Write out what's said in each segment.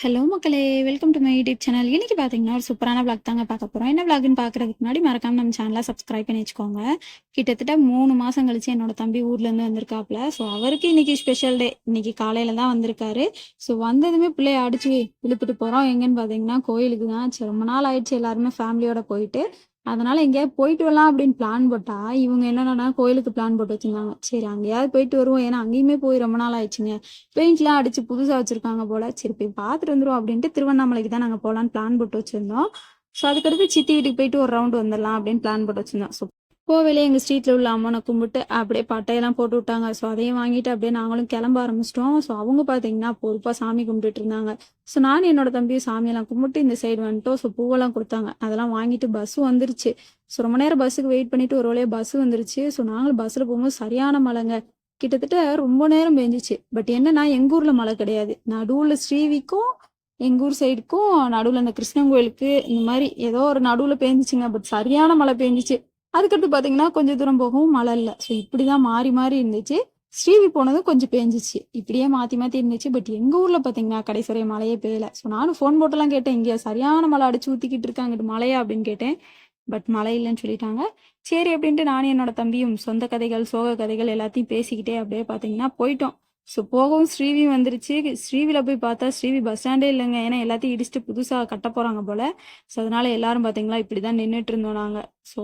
Hello மக்களே. Welcome to my YouTube channel இன்னைக்கு பார்த்தீங்கன்னா ஒரு சூப்பரான vlog தாங்க பார்க்க போகிறோம் என்ன vlogனு பார்க்கறதுக்கு முன்னாடி மறக்காம நம்ம சேனலை சப்ஸ்கிரைப் பண்ணி வச்சுக்கோங்க. கிட்டத்தட்ட மூணு மாதம் கழிச்சு என்னோட தம்பி ஊர்லேருந்து வந்திருக்காப்புல. ஸோ அவருக்கு இன்னைக்கு ஸ்பெஷல் டே இன்னைக்கு காலையில தான் வந்திருக்காரு. ஸோ வந்ததுமே பிள்ளைய அடிச்சு இழுத்துட்டு போகிறோம் எங்கன்னு பார்த்தீங்கன்னா கோயிலுக்கு தான். ரொம்ப நாள் ஆயிடுச்சு எல்லாருமே ஃபேமிலியோட போயிட்டு. அதனால எங்கேயாவது போயிட்டு வரலாம் அப்படின்னு பிளான் போட்டா இவங்க என்னன்னா கோயிலுக்கு பிளான் போட்டு வச்சிருந்தாங்க. சரி அங்கேயாவது போயிட்டு வருவோம். ஏன்னா அங்கேயுமே போய் ரொம்ப நாள் ஆயிடுச்சுங்க. பெயிண்ட்லாம் அடிச்சு புதுசா வச்சிருக்காங்க போல. சரி போய் பார்த்துட்டு வந்துடும் அப்படின்ட்டு திருவண்ணாமலைக்கு தான் நாங்கள் போகலான்னு பிளான் போட்டு வச்சிருந்தோம். ஸோ அதுக்கடுத்து சித்தி வீட்டுக்கு போயிட்டு ஒரு ரவுண்ட் வந்துடலாம் அப்படின்னு பிளான் போட்டு வச்சிருந்தோம். ஸோ கோவிலே எங்கள் ஸ்ட்ரீட்டில் உள்ள அம்மனை கும்பிட்டு அப்படியே பட்டையெல்லாம் போட்டு விட்டாங்க. ஸோ அதையும் வாங்கிட்டு அப்படியே நாங்களும் கிளம்ப ஆரம்பிச்சிட்டோம். ஸோ அவங்க பார்த்தீங்கன்னா பொறுப்பாக சாமி கும்பிட்டுட்டு இருந்தாங்க. ஸோ நான் என்னோட தம்பியும் சாமியெல்லாம் கும்பிட்டு இந்த சைடு வந்துட்டோம். ஸோ பூவெல்லாம் கொடுத்தாங்க. அதெல்லாம் வாங்கிட்டு பஸ் வந்துருச்சு. ஸோ ரொம்ப நேரம் பஸ்ஸுக்கு வெயிட் பண்ணிட்டு ஒரு வழியாக பஸ் வந்துருச்சு. ஸோ நாங்களும் பஸ்ஸில் போகும்போது சரியான மழைங்க. கிட்டத்தட்ட ரொம்ப நேரம் பெஞ்சிச்சு. பட் என்னன்னா எங்கள் ஊரில் மழை கிடையாது. நடுவில் ஸ்ரீவிக்கும் எங்கள் ஊர் சைடுக்கும் நடுவில் அந்த கிருஷ்ணன் கோயிலுக்கு இந்த மாதிரி ஏதோ ஒரு நடுவில் பெஞ்சிச்சுங்க. பட் சரியான மழை பெஞ்சிச்சு. அதுக்கடுத்து பாத்தீங்கன்னா கொஞ்சம் தூரம் போகவும் மழை இல்லை. ஸோ இப்படிதான் மாறி மாறி இருந்துச்சு. ஸ்ரீவி போனதும் கொஞ்சம் பேஞ்சிச்சு. இப்படியே மாத்தி மாத்தி இருந்துச்சு. பட் எங்க ஊர்ல பாத்தீங்கன்னா கடைசி வரை மழையே பெய்யல. ஸோ நானும் ஃபோன் போட்டெல்லாம் கேட்டேன். இங்க சரியான மழை அடிச்சு ஊத்திக்கிட்டு இருக்காங்க. மழையா அப்படின்னு கேட்டேன். பட் மழை இல்லைன்னு சொல்லிட்டாங்க. சரி அப்படின்ட்டு நானும் என்னோட தம்பியும் சொந்த கதைகள் சோக கதைகள் எல்லாத்தையும் பேசிக்கிட்டே அப்படியே பார்த்தீங்கன்னா போயிட்டோம். ஸோ போகவும் ஸ்ரீவி வந்துருச்சு. ஸ்ரீவில போய் பார்த்தா ஸ்ரீவி பஸ் ஸ்டாண்டே இல்லைங்க. ஏன்னா எல்லாத்தையும் இடிச்சுட்டு புதுசாக கட்ட போகிறாங்க போல. ஸோ அதனால எல்லாரும் பார்த்தீங்களா இப்படி தான் நின்றுட்டு இருந்தோம் நாங்கள் ஸோ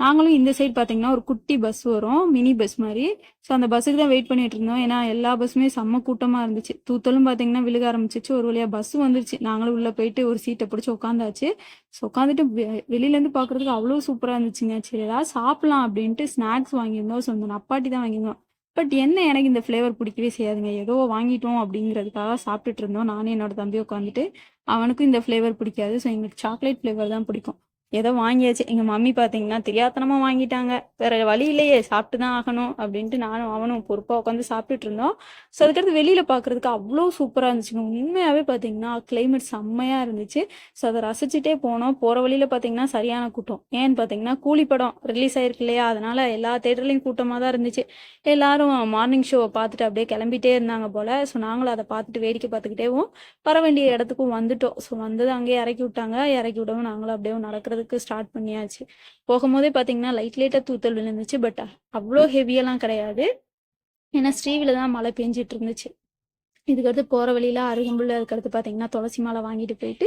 நாங்களும் இந்த சைடு பார்த்தீங்கன்னா ஒரு குட்டி பஸ் வரும் மினி பஸ் மாதிரி. ஸோ அந்த பஸ்ஸுக்கு தான் வெயிட் பண்ணிட்டு இருந்தோம். ஏன்னா எல்லா பஸ்ஸுமே செம்ம கூட்டமாக இருந்துச்சு. தூத்தலும் பார்த்தீங்கன்னா விழுக ஆரம்பிச்சிச்சு. ஒரு வழியாக பஸ் வந்துருச்சு. நாங்களும் உள்ளே போயிட்டு ஒரு சீட்டை பிடிச்சி உட்காந்தாச்சு ஸோ உட்காந்துட்டு வெ- வெளியிலேருந்து பார்க்கறதுக்கு அவ்வளோ சூப்பராக இருந்துச்சுங்க. சரி ஏதாவது சாப்பிட்லாம் அப்படின்ட்டு ஸ்நாக்ஸ் வாங்கியிருந்தோம். ஸோ இந்த அப்பாட்டி தான் வாங்கியிருந்தோம். பட் என்ன எனக்கு இந்த ஃப்ளேவர் பிடிக்கவே செய்யாதுங்க. ஏதோ வாங்கிட்டோம் அப்படிங்கிறதுக்காக சாப்பிட்டுட்டு இருந்தோம். நானும் என்னோட தம்பி உட்காந்துட்டு அவனுக்கும் இந்த ஃப்ளேவர் பிடிக்காது. ஸோ எங்களுக்கு சாக்லேட் ஃப்ளேவர் தான் பிடிக்கும். ஏதோ வாங்கியாச்சு. எங்கள் மம்மி பார்த்தீங்கன்னா தெரியாத்தனமாக வாங்கிட்டாங்க. வேற வழி இல்லையே சாப்பிட்டு தான் ஆகணும் அப்படின்ட்டு நானும் அவனும் பொறுப்பாக உட்காந்து சாப்பிட்டுட்டு இருந்தோம். ஸோ அதுக்கடுத்து வெளியில் பார்க்கறதுக்கு அவ்வளோ சூப்பராக இருந்துச்சுங்க. உண்மையாகவே பார்த்தீங்கன்னா கிளைமேட் செம்மையாக இருந்துச்சு. ஸோ அதை ரசிச்சுட்டே போனோம். போகிற வழியில் பார்த்தீங்கன்னா சரியான கூட்டம். ஏன்னு பார்த்தீங்கன்னா கூலி படம் ரிலீஸ் ஆயிருக்கு இல்லையா? அதனால எல்லா தேட்டர்லையும் கூட்டமாக தான் இருந்துச்சு. எல்லாரும் மார்னிங் ஷோவை பார்த்துட்டு அப்படியே கிளம்பிட்டே இருந்தாங்க போல். ஸோ நாங்களும் அதை பார்த்துட்டு வேடிக்கை பார்த்துக்கிட்டேவும் வர வேண்டிய இடத்துக்கும் வந்துட்டோம். ஸோ வந்தது அங்கேயே இறக்கி விட்டாங்க. இறக்கி விடவும் நாங்களும் அப்படியே நடக்கிறது நடக்கிறதுக்கு ஸ்டார்ட் பண்ணியாச்சு. போகும்போதே பார்த்தீங்கன்னா லைட் லைட்டாக தூத்தல் விழுந்துச்சு. பட் அவ்வளோ ஹெவியெல்லாம் கிடையாது. ஏன்னா ஸ்ரீவில தான் மழை பெஞ்சிட்டு இருந்துச்சு. இதுக்கடுத்து போகிற வழியில அருகம்புள்ள இருக்கிறது பார்த்தீங்கன்னா துளசி மாலை வாங்கிட்டு போயிட்டு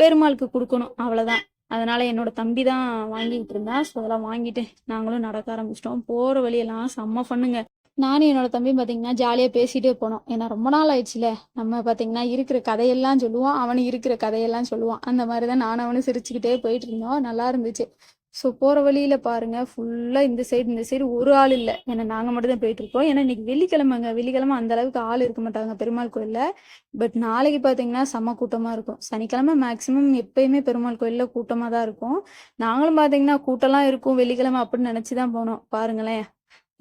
பெருமாளுக்கு கொடுக்கணும் அவ்வளோதான் அதனால என்னோட தம்பி தான் வாங்கிட்டு இருந்தா ஸோ அதெல்லாம் வாங்கிட்டு நாங்களும் நடக்க ஆரம்பிச்சிட்டோம். போகிற வழியெல்லாம் செம்ம பண்ணுங்க நானும் என்னோட தம்பியும் பார்த்தீங்கன்னா ஜாலியாக பேசிகிட்டே போனோம். ஏன்னா ரொம்ப நாள் ஆயிடுச்சுல. நம்ம பார்த்தீங்கன்னா இருக்கிற கதையெல்லாம் சொல்லுவான் அவனு இருக்கிற கதையெல்லாம் சொல்லுவான். அந்த மாதிரி தான் நானும் அவனும் சிரிச்சுக்கிட்டே போயிட்டு இருந்தோம். நல்லா இருந்துச்சு. ஸோ போகிற வழியில் பாருங்கள் ஃபுல்லாக இந்த சைடு இந்த சைடு ஒரு ஆள் இல்லை. ஏன்னா நாங்கள் மட்டும் தான் போயிட்டு இருக்கோம். ஏன்னா இன்னைக்கு வெள்ளிக்கிழமைங்க. வெள்ளிக்கிழமை அந்த அளவுக்கு ஆள் இருக்க மாட்டாங்க. பெருமாள் கோயிலில். பட் நாளைக்கு பார்த்தீங்கன்னா செம்ம கூட்டமாக இருக்கும். சனிக்கிழமை மேக்ஸிமம் எப்பயுமே பெருமாள் கோயிலில் கூட்டமாக தான் இருக்கும். நாங்களும் பார்த்தீங்கன்னா கூட்டம்லாம் இருக்கும். வெள்ளிக்கிழமை அப்படின்னு நினச்சி தான் போனோம். பாருங்களேன்.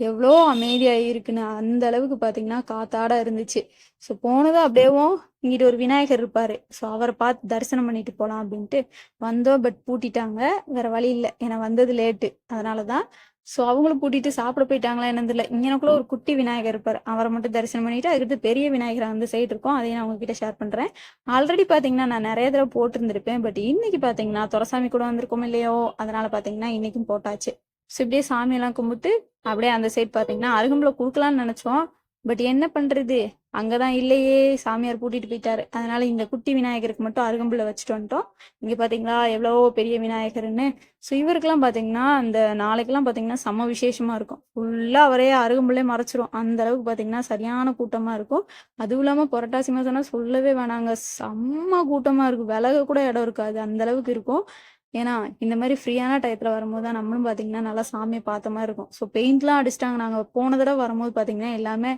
எவ்வளோ அமைதியாக இருக்குன்னு அந்த அளவுக்கு பார்த்தீங்கன்னா காத்தாட இருந்துச்சு. ஸோ போனதும் அப்படியேவும் இங்கிட்டு ஒரு விநாயகர் இருப்பாரு. ஸோ அவரை பார்த்து தரிசனம் பண்ணிட்டு போகலாம் அப்படின்ட்டு வந்தோம். பட் பூட்டிட்டாங்க. வேற வழி இல்லை. ஏன்னா வந்தது லேட்டு அதனால தான் ஸோ அவங்களும் பூட்டிட்டு சாப்பிட போயிட்டாங்களா என்னது இல்லை இங்கனக்குள்ள ஒரு குட்டி விநாயகர் இருப்பார். அவரை மட்டும் தரிசனம் பண்ணிட்டு அதுக்கடுத்து பெரிய விநாயகர் அந்த சைடு இருக்கும். அதையும் நான் உங்ககிட்ட ஷேர் பண்றேன். ஆல்ரெடி பாத்தீங்கன்னா நான் நிறைய தடவை போட்டிருந்திருப்பேன். பட் இன்னைக்கு பாத்தீங்கன்னா துரசாமி கூட வந்திருக்கோம் இல்லையோ அதனால பாத்தீங்கன்னா இன்னைக்கும் போட்டாச்சு. ஸோ இப்படியே சாமியெல்லாம் கும்பிட்டு அப்படியே அந்த சைடு பார்த்தீங்கன்னா அருகம்புல கொடுக்கலாம்னு நினைச்சோம். பட் என்ன பண்றது? அங்கதான் இல்லையே. சாமியார் பூட்டிட்டு போயிட்டாரு. அதனால இந்த குட்டி விநாயகருக்கு மட்டும் அருகம்புல வச்சுட்டு வந்துட்டோம். இங்க பாத்தீங்களா எவ்வளவோ பெரிய விநாயகர்னு ஸோ இவருக்கெல்லாம் பாத்தீங்கன்னா அந்த நாளைக்கெல்லாம் பாத்தீங்கன்னா செம்ம விசேஷமா இருக்கும். ஃபுல்லா அவரே அருகம்புல்லே மறைச்சிரும். அந்த அளவுக்கு பாத்தீங்கன்னா சரியான கூட்டமா இருக்கும். அதுவும் இல்லாம புரட்டாசி மாசம்னா சொல்லவே வேணாங்க. செம்ம கூட்டமா இருக்கும். விலக கூட இடம் இருக்காது. அந்த அளவுக்கு இருக்கும். ஏன்னா இந்த மாதிரி ஃப்ரீயான டயத்துல வரும்போது தான் நம்மளும் பாத்தீங்கன்னா நல்லா சாமியை பார்த்த மாதிரி இருக்கும். ஸோ பெயிண்ட்லாம் அடிச்சிட்டாங்க. நாங்க போன தடவை வரும்போது பாத்தீங்கன்னா எல்லாமே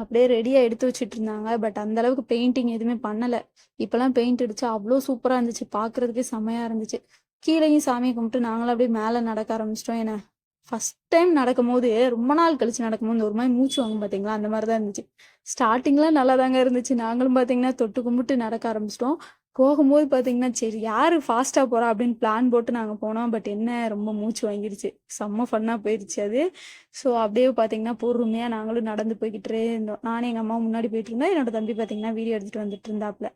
அப்படியே ரெடியா எடுத்து வச்சிட்டு இருந்தாங்க பட் அந்த அளவுக்கு பெயிண்டிங் எதுவுமே பண்ணல. இப்பெல்லாம் பெயிண்ட் அடிச்சு அவ்வளோ சூப்பரா இருந்துச்சு. பாக்குறதுக்கே செம்மையா இருந்துச்சு. கீழேயும் சாமியை கும்பிட்டு நாங்களும் அப்படியே மேலே நடக்க ஆரம்பிச்சிட்டோம். ஏன்னா ஃபர்ஸ்ட் டைம் நடக்கும்போது ரொம்ப நாள் கழிச்சு நடக்கும்போது ஒரு மாதிரி மூச்சு வாங்கும் பாத்தீங்களா? அந்த மாதிரி தான் இருந்துச்சு. ஸ்டார்டிங்லாம் நல்லா தாங்க இருந்துச்சு. நாங்களும் பாத்தீங்கன்னா தொட்டு கும்பிட்டு நடக்க ஆரம்பிச்சிட்டோம். போகும்போது பார்த்தீங்கன்னா சரி யார் ஃபாஸ்ட்டாக போகிறா அப்படின்னு பிளான் போட்டு நாங்கள் போனோம். பட் என்ன ரொம்ப மூச்சு வாங்கிருச்சு. செம்ம ஃபன்னாக போயிடுச்சு அது. ஸோ அப்படியே பார்த்தீங்கன்னா பொறுமையாக நாங்களும் நடந்து போய்கிட்டே இருந்தோம். நானும் எங்கள் அம்மா முன்னாடி போயிட்டு இருந்தோம். என்னோட தம்பி பார்த்தீங்கன்னா வீடியோ எடுத்துகிட்டு வந்துட்டு இருந்தாப்புல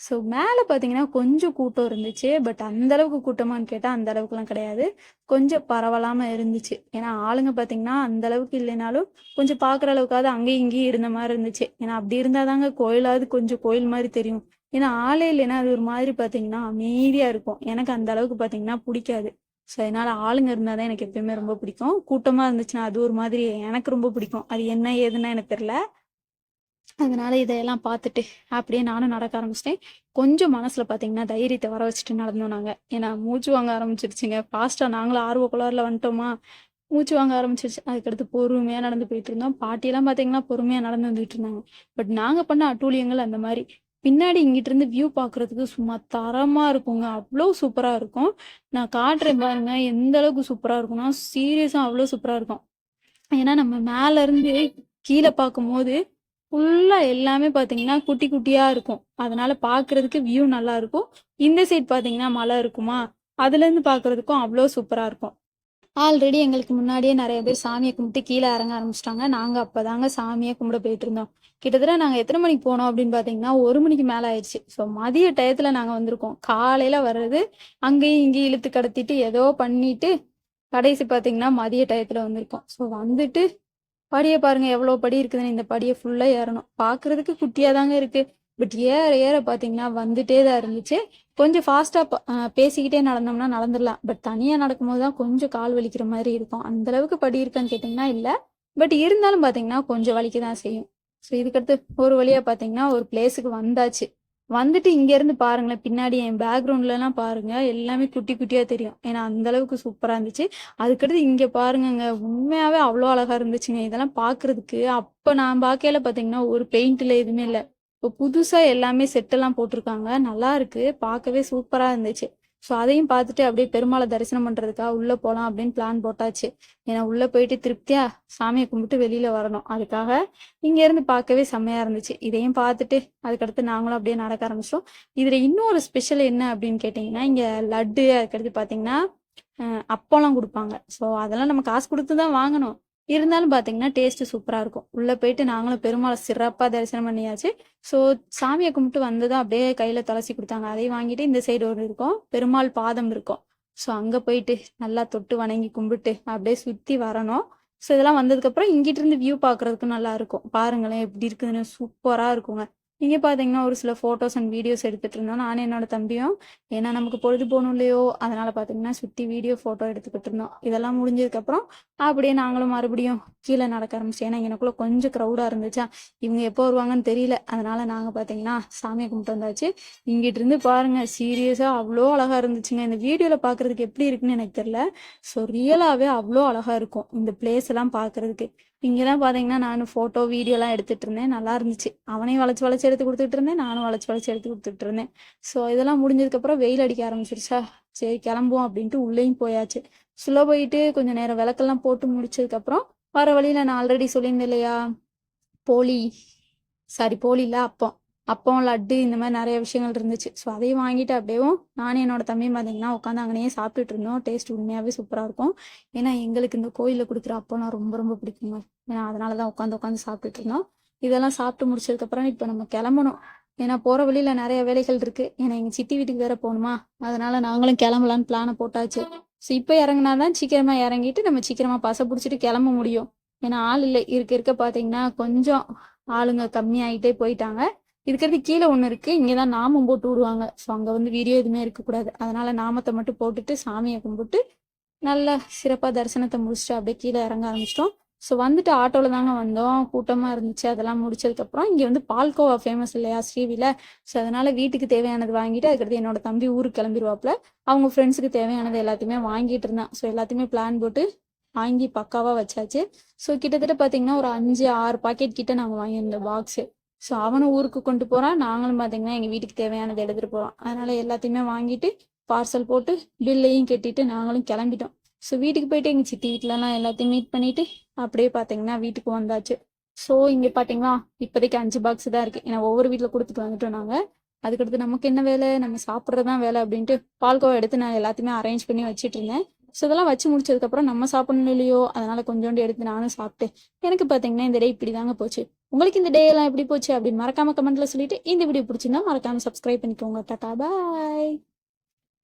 ஸோ மேலே பார்த்தீங்கன்னா கொஞ்சம் கூட்டம் இருந்துச்சு. பட் அந்த அளவுக்கு கூட்டமான்னு கேட்டால் அந்த அளவுக்குலாம் கிடையாது. கொஞ்சம் பரவலாமல் இருந்துச்சு. ஏன்னா ஆளுங்க பார்த்தீங்கன்னா அந்த அளவுக்கு இல்லைனாலும் கொஞ்சம் பார்க்குற அளவுக்காவது அங்கேயும் இங்கேயும் இருந்த மாதிரி இருந்துச்சு. ஏன்னா அப்படி இருந்தால் தாங்க கோயிலாவது கொஞ்சம் கோயில் மாதிரி தெரியும். ஏன்னா ஆளே இல்லைன்னா அது ஒரு மாதிரி பார்த்தீங்கன்னா அமைதியாக இருக்கும். எனக்கு அந்த அளவுக்கு பார்த்தீங்கன்னா பிடிக்காது. ஸோ அதனால ஆளுங்க இருந்தால் தான் எனக்கு எப்பயுமே ரொம்ப பிடிக்கும். கூட்டமாக இருந்துச்சுன்னா அது ஒரு மாதிரி எனக்கு ரொம்ப பிடிக்கும். அது என்ன ஏதுன்னா எனக்கு தெரியல. அதனால இதையெல்லாம் பார்த்துட்டு அப்படியே நானும் நடக்க ஆரம்பிச்சிட்டேன். கொஞ்சம் மனசுல பார்த்தீங்கன்னா தைரியத்தை வர வச்சுட்டு நடந்தோம் நாங்க. ஏன்னா மூச்சு வாங்க ஆரம்பிச்சிருச்சுங்க. ஃபாஸ்ட்டாக நாங்களும் ஆர்வ குளாரில் வந்துட்டோமா? மூச்சு வாங்க ஆரம்பிச்சிருச்சு. அதுக்கடுத்து பொறுமையாக நடந்து போயிட்டு இருந்தோம். பாட்டியெல்லாம் பார்த்தீங்கன்னா பொறுமையாக நடந்து வந்துட்டு இருந்தாங்க. பட் நாங்கள் பண்ண அட்டூழியங்கள் அந்த மாதிரி. பின்னாடி இங்கிட்டு இருந்து வியூ பார்க்கறதுக்கு சும்மா தரமா இருக்குங்க. அவ்வளோ சூப்பரா இருக்கும். நான் காட்டுறேன் பாருங்க எந்த அளவுக்கு சூப்பரா இருக்கும்னா சீரியஸா அவ்வளோ சூப்பரா இருக்கும். ஏன்னா நம்ம மேல இருந்து கீழே பார்க்கும்போது ஃபுல்லா எல்லாமே பாத்தீங்கன்னா குட்டி குட்டியா இருக்கும். அதனால பார்க்கிறதுக்கு வியூ நல்லா இருக்கும். இந்த சைட் பாத்தீங்கன்னா மலை இருக்குமா? அதுல இருந்து அவ்வளோ சூப்பரா இருக்கும். ஆல்ரெடி எங்களுக்கு முன்னாடியே நிறைய பேர் சாமியை கும்பிட்டு கீழே இறங்க ஆரம்பிச்சிட்டாங்க. நாங்க அப்பதாங்க சாமியை கும்பிட போயிட்டு இருந்தோம். கிட்டத்தட்ட நாங்க எத்தனை மணிக்கு போனோம் அப்படின்னு பார்த்தீங்கன்னா ஒரு மணிக்கு மேலே ஆயிடுச்சு. ஸோ மதிய டயத்துல நாங்க வந்திருக்கோம். காலையில வர்றது அங்கேயும் இங்கேயும் இழுத்து கடத்திட்டு ஏதோ பண்ணிட்டு கடைசி பாத்தீங்கன்னா மதிய டயத்துல வந்திருக்கோம். ஸோ வந்துட்டு படியை பாருங்க எவ்வளவு படி இருக்குதுன்னு. இந்த படியை ஃபுல்லா ஏறணும். பாக்குறதுக்கு குட்டியாக தாங்க இருக்கு. பட் ஏற ஏற பாத்தீங்கன்னா வந்துட்டே தான் இருந்துச்சு. கொஞ்சம் ஃபாஸ்டா பேசிக்கிட்டே நடந்தோம்னா நடந்துடலாம். பட் தனியா நடக்கும்போது தான் கொஞ்சம் கால் வலிக்கிற மாதிரி இருக்கும். அந்த அளவுக்கு படி இருக்கான்னு கேட்டிங்கன்னா இல்ல. பட் இருந்தாலும் பாத்தீங்கன்னா கொஞ்சம் வலிக்க தான் செய்யும். ஸோ இதுக்கடுத்து ஒரு வழியா பாத்தீங்கன்னா ஒரு பிளேஸுக்கு வந்தாச்சு. வந்துட்டு இங்க இருந்து பாருங்களேன். பின்னாடி என் பேக்ரவுண்ட்ல எல்லாம் பாருங்க. எல்லாமே குட்டி குட்டியா தெரியும். ஏன்னா அந்த அளவுக்கு சூப்பரா இருந்துச்சு. அதுக்கடுத்து இங்க பாருங்கங்க. உண்மையாவே அவ்வளோ அழகா இருந்துச்சுங்க. இதெல்லாம் பாக்குறதுக்கு. அப்ப நான் பார்க்கையில பாத்தீங்கன்னா ஒரு பெயிண்ட்ல எதுவுமே இல்லை. இப்போ புதுசாக எல்லாமே செட்டெல்லாம் போட்டிருக்காங்க. நல்லா இருக்கு. பார்க்கவே சூப்பராக இருந்துச்சு. ஸோ அதையும் பார்த்துட்டு அப்படியே பெருமாளை தரிசனம் பண்ணுறதுக்காக உள்ளே போகலாம் அப்படின்னு பிளான் போட்டாச்சு. ஏன்னா உள்ளே போயிட்டு திருப்தியா சாமியை கும்பிட்டு வெளியில் வரணும். அதுக்காக இங்கேருந்து பார்க்கவே செம்மையாக இருந்துச்சு. இதையும் பார்த்துட்டு அதுக்கடுத்து நாங்களும் அப்படியே நடக்க ஆரம்பிச்சோம் இதில் இன்னொரு ஸ்பெஷல் என்ன அப்படின்னு கேட்டிங்கன்னா இங்கே லட்டு அதுக்கடுத்து பார்த்தீங்கன்னா அஹ் கொடுப்பாங்க. ஸோ அதெல்லாம் நம்ம காசு கொடுத்து தான் வாங்கணும். இருந்தாலும் பார்த்தீங்கன்னா டேஸ்ட் சூப்பராக இருக்கும். உள்ளே போயிட்டு நாங்களும் பெருமாளை சிறப்பாக தரிசனம் பண்ணியாச்சு. ஸோ சாமியை கும்பிட்டு வந்ததும் அப்படியே கையில் துளசி கொடுத்தாங்க. அதையும் வாங்கிட்டு இந்த சைடு ஒரு இருக்கும். பெருமாள் பாதம் இருக்கும். ஸோ அங்கே போயிட்டு நல்லா தொட்டு வணங்கி கும்பிட்டு அப்படியே சுற்றி வரணும். ஸோ இதெல்லாம் வந்ததுக்கப்புறம் இங்கிட்டு இருந்து வியூ பார்க்கறதுக்கு நல்லா இருக்கும். பாருங்களேன் எப்படி இருக்குதுன்னு. சூப்பராக இருக்குங்க. இங்கே பார்த்தீங்கன்னா ஒரு சில ஃபோட்டோஸ் அண்ட் வீடியோஸ் எடுத்துட்டு இருந்தோம். நானும் என்னோட தம்பியும் ஏன்னா நமக்கு பொழுது போகணும் இல்லையோ அதனால பார்த்தீங்கன்னா சுற்றி வீடியோ ஃபோட்டோ எடுத்துக்கிட்டு இருந்தோம். இதெல்லாம் முடிஞ்சதுக்கப்புறம் அப்படியே நாங்களும் மறுபடியும் கீழே நடக்க ஆரம்பிச்சோம். ஏன்னா எனக்குள்ள கொஞ்சம் க்ரௌடாக இருந்துச்சா இவங்க எப்போ வருவாங்கன்னு தெரியல. அதனால நாங்கள் பார்த்தீங்கன்னா சாமியை கும்பிட்டு வந்தாச்சு. இங்கிட்டு இருந்து பாருங்க சீரியஸாக அவ்வளோ அழகா இருந்துச்சுங்க. இந்த வீடியோவில் பார்க்கறதுக்கு எப்படி இருக்குன்னு எனக்கு தெரியல. ஸோ ரியலாகவே அவ்வளோ அழகா இருக்கும். இந்த பிளேஸ் எல்லாம் பார்க்கறதுக்கு இங்கெல்லாம் பார்த்தீங்கன்னா நான் ஃபோட்டோ வீடியோலாம் எடுத்துட்டு இருந்தேன். நல்லா இருந்துச்சு. அவனையும் வளைச்சு வளைச்சு எடுத்து கொடுத்துட்டு இருந்தேன். நானும் வளைச்சு வளைச்சு எடுத்து கொடுத்துட்டு இருந்தேன். ஸோ இதெல்லாம் முடிஞ்சதுக்கப்புறம் வெயில் அடிக்க ஆரம்பிச்சிருச்சா? சரி கிளம்புவோம் அப்படின்ட்டு உள்ளேயும் போயாச்சு. ஸ்லோ போயிட்டு கொஞ்சம் நேரம் விளக்கெல்லாம் போட்டு முடிச்சதுக்கப்புறம் வர வழியில நான் ஆல்ரெடி சொல்லியிருந்தேன் இல்லையா? போலி சாரி போலி இல்ல அப்பம். அப்பம் லட்டு இந்த மாதிரி நிறைய விஷயங்கள் இருந்துச்சு. ஸோ அதையும் வாங்கிட்டு அப்படியேவும் நானும் என்னோட தம்பியும் பார்த்தீங்கன்னா உட்காந்து அங்கேயே சாப்பிட்டுட்டு இருந்தோம். டேஸ்ட் உண்மையாகவே சூப்பராக இருக்கும். ஏன்னா எங்களுக்கு இந்த கோயிலில் கொடுக்குற அப்பம்லாம் ரொம்ப ரொம்ப பிடிக்குங்க. ஏன்னா அதனால தான் உட்காந்து உட்காந்து சாப்பிட்டுட்டு இருந்தோம். இதெல்லாம் சாப்பிட்டு முடிச்சதுக்கப்புறம் இப்போ நம்ம கிளம்பணும். ஏன்னா போகிற வழியில் நிறைய வேலைகள் இருக்குது ஏன்னா எங்கள் சித்தி வீட்டுக்கு வேற போகணுமா? அதனால நாங்களும் கிளம்பலான்னு பிளானை போட்டாச்சு. ஸோ இப்போ இறங்குனா தான் சீக்கிரமாக இறங்கிட்டு நம்ம சீக்கிரமாக பச பிடிச்சிட்டு கிளம்ப முடியும். ஏன்னா ஆள் இல்லை. இருக்க இருக்க பார்த்தீங்கன்னா கொஞ்சம் ஆளுங்க கம்மியாயிட்டே போயிட்டாங்க. இருக்கிறது கீழே ஒன்று இருக்கு. இங்கே தான் நாமம் போட்டு விடுவாங்க. ஸோ அங்கே வந்து வீடியோ எதுவுமே இருக்கக்கூடாது. அதனால நாமத்தை மட்டும் போட்டுட்டு சாமியை கும்பிட்டு நல்ல சிறப்பாக தரிசனத்தை முடிச்சுட்டு அப்படியே கீழே இறங்க ஆரம்பிச்சிட்டோம். ஸோ வந்துட்டு ஆட்டோவில் தாங்க வந்தோம். கூட்டமாக இருந்துச்சு. அதெல்லாம் முடிச்சதுக்கப்புறம் இங்கே வந்து பால்கோவா ஃபேமஸ் இல்லையா ஸ்ரீவில. ஸோ அதனால வீட்டுக்கு தேவையானது வாங்கிட்டு அதுக்கடுத்து என்னோட தம்பி ஊருக்கு கிளம்பிடுவாப்புல அவங்க ஃப்ரெண்ட்ஸுக்கு தேவையானது எல்லாத்தையுமே வாங்கிட்டு இருந்தான். ஸோ எல்லாத்தையுமே பிளான் போட்டு வாங்கி பக்காவாக வச்சாச்சு. ஸோ கிட்டத்தட்ட பார்த்தீங்கன்னா ஒரு அஞ்சு ஆறு பாக்கெட் கிட்ட நாங்கள் வாங்கியிருந்தோம் பாக்ஸு ஸோ அவனும் ஊருக்கு கொண்டு போகிறான் நாங்களும் பார்த்தீங்கன்னா எங்கள் வீட்டுக்கு தேவையானது எடுத்துகிட்டு போகிறோம் அதனால எல்லாத்தையுமே வாங்கிட்டு பார்சல் போட்டு பில்லையும் கட்டிட்டு நாங்களும் கிளம்பிட்டோம். ஸோ வீட்டுக்கு போயிட்டு எங்கள் சித்தி வீட்டிலலாம் எல்லாத்தையும் மீட் பண்ணிட்டு அப்படியே பார்த்தீங்கன்னா வீட்டுக்கு வந்தாச்சு. ஸோ இங்கே பார்த்தீங்கன்னா இப்போதைக்கு அஞ்சு பாக்ஸ் தான் இருக்கு. ஏன்னா ஒவ்வொரு வீட்டில் கொடுத்துட்டு வந்துட்டோம் நாங்கள் அதுக்கடுத்து நமக்கு என்ன வேலை? நம்ம சாப்பிட்றது தான் வேலை அப்படின்ட்டு பால்கோவா எடுத்து நான் எல்லாத்தையுமே அரேஞ்ச் பண்ணி வச்சிட்டு இருந்தேன். ஸோ இதெல்லாம் வச்சு முடிச்சதுக்கப்புறம் நம்ம சாப்பிடணும் இல்லையோ? அதனால கொஞ்சோண்டு எடுத்து நானும் சாப்பிட்டேன். எனக்கு பார்த்தீங்கன்னா இந்த டே இப்படி தாங்க போச்சு. உங்களுக்கு இந்த டே எல்லாம் எப்படி போச்சு அப்படின்னு மறக்காம கமெண்ட்ல சொல்லிட்டு இந்த வீடியோ பிடிச்சிருந்தா மறக்காம சப்ஸ்கிரைப் பண்ணிக்கோங்க. டாட்டா பாய்